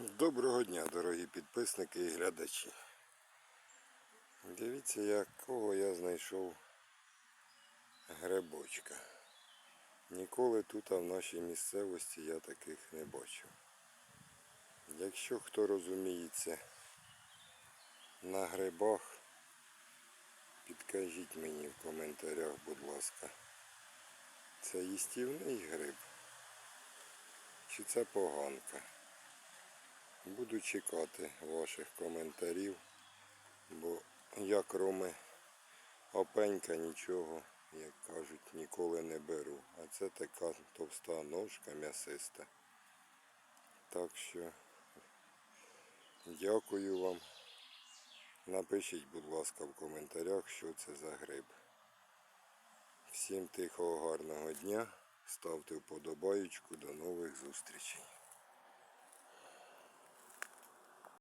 Доброго дня, дорогі підписники і глядачі. Дивіться, якого я знайшов грибочка. Ніколи тут а в нашій місцевості я таких не бачив. Якщо хто розуміється на грибах, підкажіть мені в коментарях, будь ласка. Це їстівний гриб? Чи це поганка? Буду чекати ваших коментарів, бо я кроме опенька нічого, як кажуть, ніколи не беру. А це така товста ножка м'ясиста. Так що дякую вам. Напишіть, будь ласка, в коментарях, що це за гриб. Всім тихого гарного дня. Ставте вподобаючку. До нових зустрічей.